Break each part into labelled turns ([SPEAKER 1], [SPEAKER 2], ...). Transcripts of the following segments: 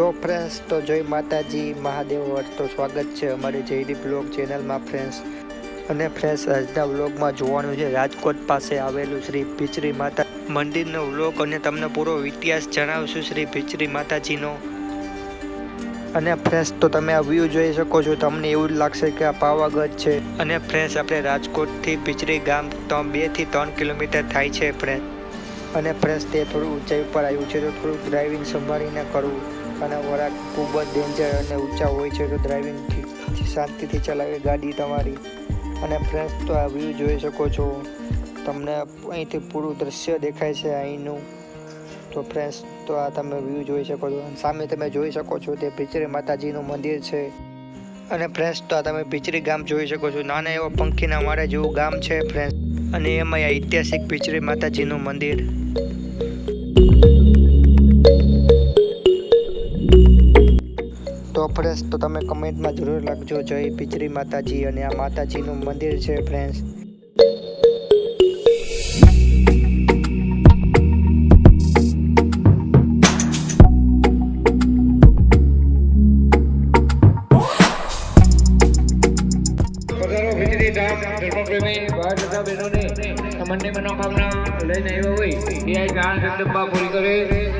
[SPEAKER 1] તો જય માતાજી, મહાદેવ તો સ્વાગત છે અમારી જયડી બ્લોગ ચેનલમાં ફ્રેન્ડ્સ અને ફ્રેન્ડ્સ આજના વ્લોગમાં જોવાનું છે, રાજકોટ પાસે આવેલું શ્રી ભીચરી માતા મંદિરનો વ્લોગ અને તમને પૂરો ઇતિહાસ જણાવશું શ્રી ભીચરી માતાજીનો. અને ફ્રેન્ડ્સ તો તમે આ વ્યૂ જોઈ શકો છો, તમને એવું જ લાગશે કે આ પાવાગઢ છે. અને ફ્રેન્ડ્સ આપણે રાજકોટથી ભીચરી ગામ તો બેથી ત્રણ કિલોમીટર થાય છે ફ્રેન્ડ અને ફ્રેન્ડ્સ તે થોડું ઊંચાઈ ઉપર આવ્યું છે, તો થોડું ડ્રાઇવિંગ સંભાળીને કરવું. અને વરાક ખૂબ જ ડેન્જર અને ઊંચા હોય છે, તો ડ્રાઇવિંગથી શાંતિથી ચલાવી ગાડી તમારી. અને ફ્રેન્ડ્સ તો આ વ્યૂ જોઈ શકો છો. તમને અહીંથી પૂરું દ્રશ્ય દેખાય છે અહીંનું. તો ફ્રેન્ડ્સ તો આ તમે વ્યૂ જોઈ શકો છો. સામે તમે જોઈ શકો છો તે પિચરી માતાજીનું મંદિર છે. અને ફ્રેન્ડ્સ તો આ તમે પિચરી ગામ જોઈ શકો છો. નાના એવા પંખીના મારે જેવું ગામ છે ફ્રેન્ડ્સ અને એમાં ઐતિહાસિક પિચરી માતાજીનું મંદિર. તો ફ્રેન્ડ્સ તો તમે કમેન્ટમાં જરૂર લખજો. જય પિચરી માતાજી અને આ માતાજીનું મંદિર છે ફ્રેન્ડ્સ
[SPEAKER 2] મનોકામના લઈને આવ્યા હોય, એ આ જાણ જગદંબા પૂરી કરે.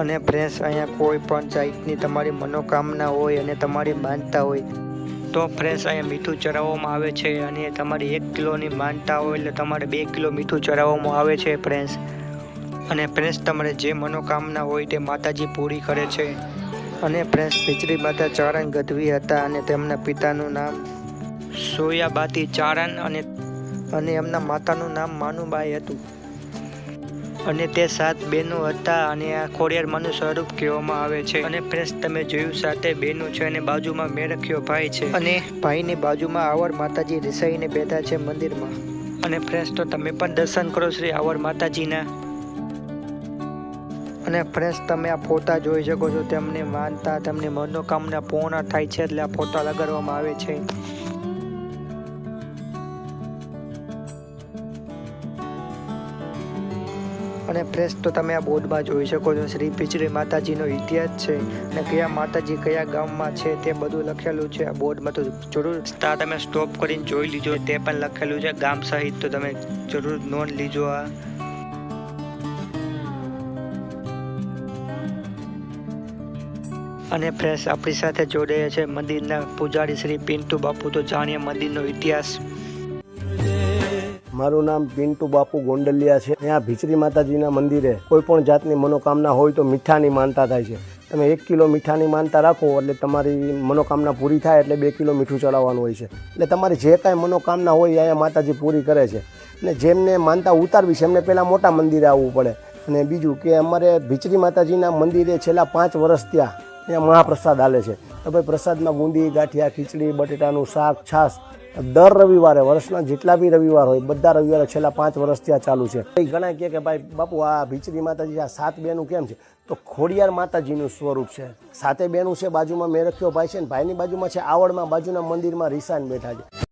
[SPEAKER 1] અને ફ્રેન્ડ્સ અહીંયા કોઈ પણ જાતની તમારી મનોકામના હોય અને તમારી માનતા હોય, તો ફ્રેન્ડ્સ અહીંયા મીઠું ચડાવવામાં આવે છે અને તમારી એક કિલોની માનતા હોય એટલે તમારે બે કિલો મીઠું ચડાવવામાં આવે છે ફ્રેન્ડ્સ અને ફ્રેન્ડ્સ તમારે જે મનોકામના હોય તે માતાજી પૂરી કરે છે. અને ફ્રેન્ડ્સ પિચરી માતા ચારણ ગઢવી હતા અને તેમના પિતાનું નામ સોયાબાતી ચારણ અને અને એમના માતાનું નામ માનુબાઈ હતું. અને તે સાત બહેનો હતા અને આ ખોડિયારમાંનું સ્વરૂપ કહેવામાં આવે છે. અને ફ્રેન્ડ્સ તમે જોયું સાથે બહેનો છે અને બાજુમાં મેરખ્યો ભાઈ છે. અને ભાઈની બાજુમાં આવર માતાજી રિસાઈને બેઠા છે મંદિરમાં. અને ફ્રેન્ડ્સ તો તમે પણ દર્શન કરો શ્રી આવર માતાજીના. અને ફ્રેન્ડ્સ તમે આ ફોટા જોઈ શકો છો, તેમને માનતા, તેમની મનોકામના પૂર્ણ થાય છે એટલે આ ફોટા લગાડવામાં આવે છે. અને ફ્રેશ તો તમે આ બોર્ડમાં જોઈ શકો છો. શ્રી પિચડી માતાજીનો ઇતિહાસ છે અને કયા માતાજી કયા ગામમાં છે તે બધું લખેલું છે. આ બોર્ડમાં તો જરૂર ત્યાં તમે સ્ટોપ કરીને જોઈ લીજો. તે પણ લખેલું છે. ગામ સહિત તો તમે જરૂર નોંધ લીજો આ. અને ફ્રેશ આપણી સાથે જોડાયા છે મંદિરના પૂજારી શ્રી પિન્ટુ બાપુ. તો જાણીએ મંદિરનો ઇતિહાસ.
[SPEAKER 3] મારું નામ પિન્ટુ બાપુ ગોંડલિયા છે. અહીંયા ભીચરી માતાજીના મંદિરે કોઈ પણ જાતની મનોકામના હોય તો મીઠાની માનતા થાય છે. તમે એક કિલો મીઠાની માનતા રાખો એટલે તમારી મનોકામના પૂરી થાય એટલે બે કિલો મીઠું ચડાવવાનું હોય છે. એટલે તમારી જે કાંઈ મનોકામના હોય અહીંયા માતાજી પૂરી કરે છે. અને જેમને માનતા ઉતારવી છે, એમને પહેલાં મોટા મંદિરે આવવું પડે. અને બીજું કે અમારે ભીચરી માતાજીના મંદિરે છેલ્લા પાંચ વર્ષ ત્યાં અહીંયા મહાપ્રસાદ હાલે છે. તો ભાઈ પ્રસાદમાં બુંદી, ગાંઠિયા, ખીચડી, બટેટાનું શાક, છાશ, દર રવિવારે, વર્ષના જેટલા બી રવિવાર હોય, બધા રવિવારે છેલ્લા પાંચ વર્ષથી આ ચાલુ છે. ઘણા કહે કે ભાઈ, બાપુ, આ ભીચરી માતાજી, આ સાત બેનું કેમ છે? તો ખોડિયાર માતાજીનું સ્વરૂપ છે. સાતે બેનું છે, બાજુમાં મેરખ્યો ભાઈ છે ને, ભાઈની બાજુમાં છે, આવડમાં, બાજુના મંદિરમાં રીસાન બેઠા છે.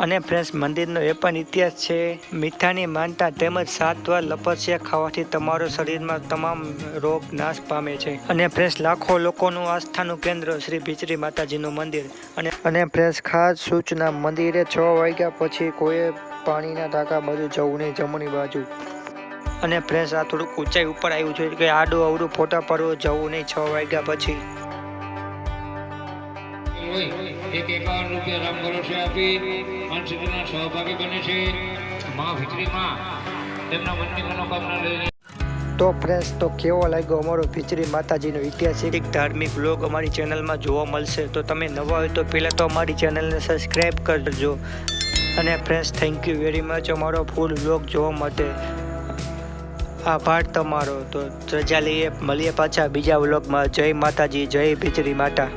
[SPEAKER 1] અને ફ્રેન્ડ્સ, મંદિરનો એ પણ ઇતિહાસ છે. મીઠાની માનતા તેમજ સાત વાર લપસ્યા ખાવાથી તમારો શરીરમાં તમામ રોગ નાશ પામે છે. અને ફ્રેન્ડ્સ, લાખો લોકોનું આસ્થાનું કેન્દ્ર શ્રી ભીચરી માતાજીનું મંદિર. અને અને ફ્રેન્ડ્સ, ખાસ સૂચના, મંદિરે છ વાગ્યા પછી કોઈએ પાણીના ટાંકા બાજુ જવું નહીં, જમણી બાજુ. અને ફ્રેન્ડ્સ, આ થોડુંક ઊંચાઈ ઉપર આવ્યું છે કે આડું અવડું ફોટા પડવું જવું નહીં, છ વાગ્યા પછી.
[SPEAKER 2] હોય એક એકાવન રૂપિયા રામ ભરોસે આપી અંશના સહભાગી બને છે. મા ખીચડીમાં તેમના મનની મનોકામના લઈને.
[SPEAKER 1] તો ફ્રેન્ડ્સ તો કેવો લાગ્યો અમારો ભીચરી માતાજીનો ઐતિહાસિક? ધાર્મિક બ્લોગ અમારી ચેનલમાં જોવા મળશે. તો તમે નવા હોય તો પહેલાં તો અમારી ચેનલને સબસ્ક્રાઈબ કરજો. અને friends thank you very much અમારો ફૂલ બ્લોગ જોવા માટે આભાર તમારો. તો રજા લઈએ મળીએ પાછા બીજા વ્લોગમાં જય માતાજી જય ભીચરી માતા.